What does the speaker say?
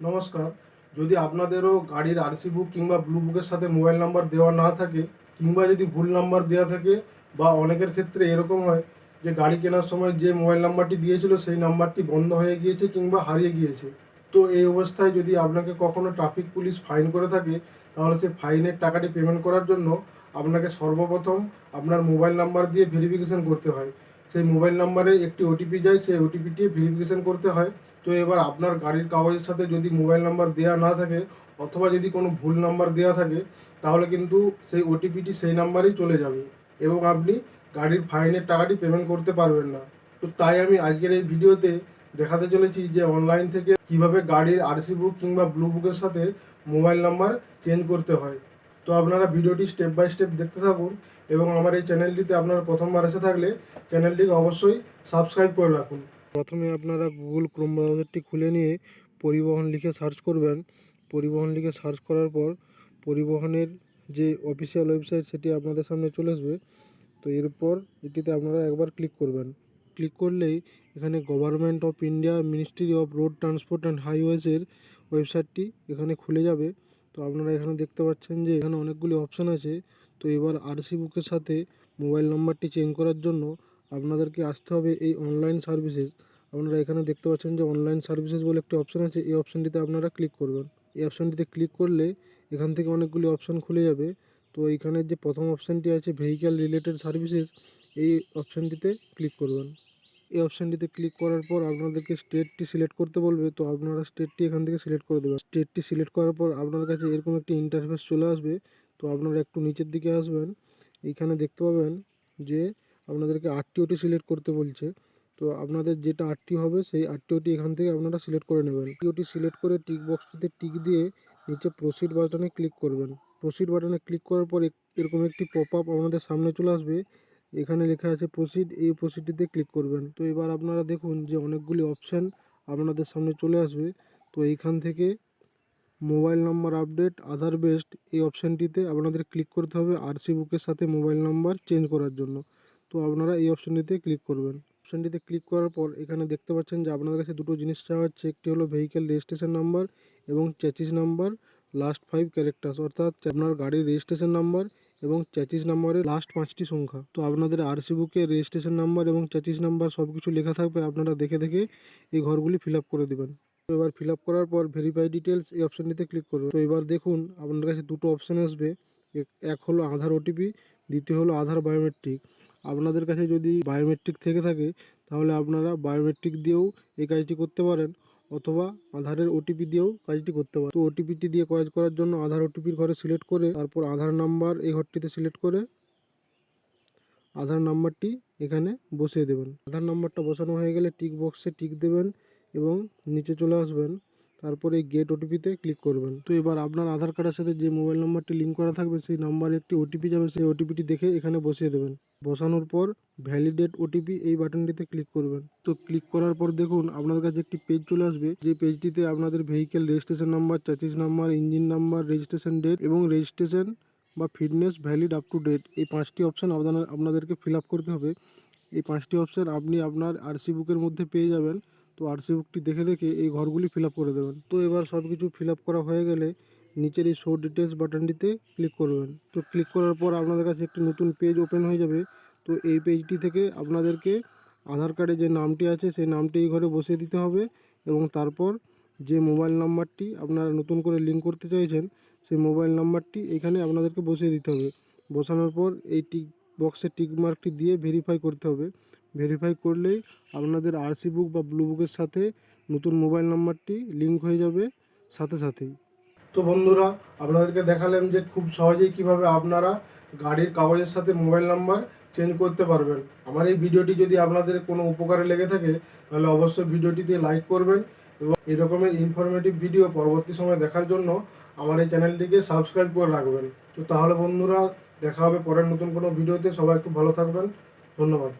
নমস্কার। যদি আপনাদেরও গাড়ির আরসি বুক কিংবা ব্লু বুকের সাথে মোবাইল নাম্বার দেওয়া না থাকে, কিংবা যদি ভুল নাম্বার দেওয়া থাকে বা অনেকের ক্ষেত্রে এরকম হয় যে গাড়ি কেনার সময় যে মোবাইল নাম্বারটি দিয়েছিল সেই নাম্বারটি বন্ধ হয়ে গিয়েছে কিংবা হারিয়ে গিয়েছে। তো এই অবস্থায় যদি আপনাকে কখনো ট্রাফিক পুলিশ ফাইন করে থাকে, তাহলে সেই ফাইনের টাকাটি পেমেন্ট করার জন্য আপনাকে সর্বপ্রথম আপনার মোবাইল নাম্বার দিয়ে ভেরিফিকেশন করতে হয়। সেই মোবাইল নাম্বারে একটি ওটিপি যায়, সেই ওটিপিটি ভেরিফিকেশন করতে হয়। তো এবার আপনার গাড়ির কাগজের সাথে যদি মোবাইল নাম্বার দেওয়া না থাকে, অথবা যদি কোনো ভুল নাম্বার দেওয়া থাকে, তাহলে কিন্তু সেই ওটিপিটি সেই নাম্বারেই চলে যাবে এবং আপনি গাড়ির ফাইনের টাকাটি পেমেন্ট করতে পারবেন না। তো তাই আমি আজকের এই ভিডিওতে দেখাতে চলেছি যে অনলাইন থেকে কীভাবে গাড়ির আরসি বুক কিংবা ব্লু বুকের সাথে মোবাইল নাম্বার চেঞ্জ করতে হয়। তো আপনারা ভিডিওটি স্টেপ বাই স্টেপ দেখতে থাকুন এবং আমার এই চ্যানেলটিতে আপনারা প্রথমবার এসে থাকলে চ্যানেলটিকে অবশ্যই সাবস্ক্রাইব করে রাখুন। প্রথমে আপনারা গুগল ক্রোম ব্রাউজারটি খুলে নিয়ে পরিবহন লিখে সার্চ করবেন। পরিবহন লিখে সার্চ করার পর পরিবহনের যে অফিসিয়াল ওয়েবসাইট সেটি আপনাদের সামনে চলে আসবে। তো এরপর এটিতে আপনারা একবার ক্লিক করবেন। ক্লিক করলেই এখানে government of India ministry of road transport and হাইওয়েজের ওয়েবসাইটটি এখানে খুলে যাবে। তো আপনারা এখানে দেখতে পাচ্ছেন যে এখানে অনেকগুলি অপশান আছে। তো এবার আরসি বুকের সাথে মোবাইল নাম্বারটি চেঞ্জ করার জন্য আপনাদেরকে আসতে হবে এই অনলাইন সার্ভিসেস আপনারা এখানে দেখতে পাচ্ছেন যে অনলাইন সার্ভিসেস বলে একটি অপশান আছে। এই অপশানটিতে আপনারা ক্লিক করবেন। এই অপশানটিতে ক্লিক করলে এখান থেকে অনেকগুলি অপশান খুলে যাবে। তো এইখানের যে প্রথম অপশানটি আছে ভেহিক্যাল রিলেটেড সার্ভিসেস এই অপশানটিতে ক্লিক করবেন। এই অপশানটিতে ক্লিক করার পর আপনাদেরকে স্টেটটি সিলেক্ট করতে বলবে। তো আপনারা স্টেটটি এখান থেকে সিলেক্ট করে দেবেন। স্টেটটি সিলেক্ট করার পর আপনার কাছে এরকম একটি ইন্টারফেস চলে আসবে। তো আপনারা একটু নিচের দিকে আসবেন। এইখানে দেখতে পাবেন যে আপনাদেরকে আটটি ওটি সিলেক্ট করতে বলছে। তো আপনাদের যেটা আরটি হবে, সেই আটটি ওটি এখান থেকে আপনারা সিলেক্ট করে নেবেন। আরটিওটি সিলেক্ট করে টিক বক্সটিতে টিক দিয়ে নিচে প্রসিড বাটনে ক্লিক করবেন। প্রসিড বাটনে ক্লিক করার পর এরকম একটি পপ আপ আপনাদের সামনে চলে আসবে। এখানে লেখা আছে প্রসিড এই প্রসিডটিতে ক্লিক করবেন। তো এবার আপনারা দেখুন যে অনেকগুলি অপশান আপনাদের সামনে চলে আসবে। তো এইখান থেকে mobile number update Aadhaar based এই অপশানটিতে আপনাদের ক্লিক করতে হবে। আরসি বুকের সাথে মোবাইল নাম্বার চেঞ্জ করার জন্য। তো আপনারা এই অপশানটিতে ক্লিক করবেন। অপশানটিতে ক্লিক করার পর এখানে দেখতে পাচ্ছেন যে আপনাদের কাছে দুটো জিনিস চাওয়া হচ্ছে। একটি হলো ভেহিকেল রেজিস্ট্রেশন নাম্বার এবং chassis number last five characters অর্থাৎ আপনার গাড়ির রেজিস্ট্রেশন নাম্বার এবং চ্যাচিস নাম্বারের লাস্ট পাঁচটি সংখ্যা। তো আপনাদের আরসি বুকে রেজিস্ট্রেশন নাম্বার এবং চ্যাচিস নাম্বার সব কিছু লেখা থাকবে, আপনারা দেখে দেখে এই ঘরগুলি ফিল করে দেবেন। তো এবার ফিল করার পর ভেরিফাই ডিটেলস এই অপশানটিতে ক্লিক করবেন তো এবার দেখুন আপনার কাছে দুটো অপশান আসবে। এক হলো আধার ওটিপি দ্বিতীয় হলো আধার বায়োমেট্রিক আপনাদের কাছে যদি বায়োমেট্রিক থেকে থাকে, তাহলে আপনারা বায়োমেট্রিক দিয়েও এই কাজটি করতে পারেন, অথবা আধারের ওটিপি দিয়েও কাজটি করতে পারেন। তো ওটিপিটি দিয়ে কাজ করার জন্য আধার ওটিপির ঘরে সিলেক্ট করে, তারপর আধার নাম্বার এই ঘরটিতে সিলেক্ট করে আধার নাম্বারটি এখানে বসিয়ে দেবেন। আধার নাম্বারটা বসানো হয়ে গেলে টিক বক্সে টিক দেবেন এবং নিচে চলে আসবেন। তারপরে এই গেট ওটিপিতে ক্লিক করবেন। তো এবার আপনার আধার কার্ডের সাথে যে মোবাইল নাম্বারটি লিঙ্ক করা থাকবে, সেই নাম্বারে একটি ওটিপি যাবে, সেই ওটিপিটি দেখে এখানে বসিয়ে দেবেন। বসানোর পর ভ্যালিডেট ওটিপি এই বাটনটিতে ক্লিক করবেন। তো ক্লিক করার পর দেখুন আপনার কাছে একটি পেজ চলে আসবে। যে পেজটিতে আপনাদের vehicle registration number chassis number engine number registration date এবং রেজিস্ট্রেশন বা fitness valid up to date এই পাঁচটি অপশান আপনার আপনাদেরকে ফিল আপ করতে হবে। এই পাঁচটি অপশান আপনি আপনার আরসি বুকের মধ্যে পেয়ে যাবেন। তো আরসি বুকটি দেখে দেখে এই ঘরগুলি ফিল করে দেবেন। তো এবার সব কিছু ফিল করা হয়ে গেলে নিচের এই শো ডিটেলস বাটনটিতে ক্লিক করবেন। তো ক্লিক করার পর আপনাদের কাছে একটি নতুন পেজ ওপেন হয়ে যাবে। তো এই পেজটি থেকে আপনাদেরকে আধার কার্ডে যে নামটি আছে, সেই নামটি এই ঘরে বসিয়ে দিতে হবে এবং তারপর যে মোবাইল নাম্বারটি আপনারা নতুন করে লিঙ্ক করতে চাইছেন, সেই মোবাইল নাম্বারটি এখানে আপনাদেরকে বসিয়ে দিতে হবে। বসানোর পর এই টিক বক্সে টিক মার্কটি দিয়ে ভেরিফাই করতে হবে। ভেরিফাই করলেই আপনাদের আরসি বুক বা ব্লু বুকের সাথে নতুন মোবাইল নাম্বারটি লিঙ্ক হয়ে যাবে সাথে সাথেই। তো বন্ধুরা, আপনাদেরকে দেখালাম যে খুব সহজেই কীভাবে আপনারা গাড়ির কাগজের সাথে মোবাইল নাম্বার চেঞ্জ করতে পারবেন। আমার এই ভিডিওটি যদি আপনাদের কোনো উপকারে লেগে থাকে, তাহলে অবশ্যই ভিডিওটিতে লাইক করবেন এবং এরকমের ইনফরমেটিভ ভিডিও পরবর্তী সময় দেখার জন্য আমার এই চ্যানেলটিকে সাবস্ক্রাইব করে রাখবেন। তো তাহলে বন্ধুরা, দেখা হবে পরের নতুন কোনো ভিডিওতে। সবাই খুব ভালো থাকবেন। ধন্যবাদ।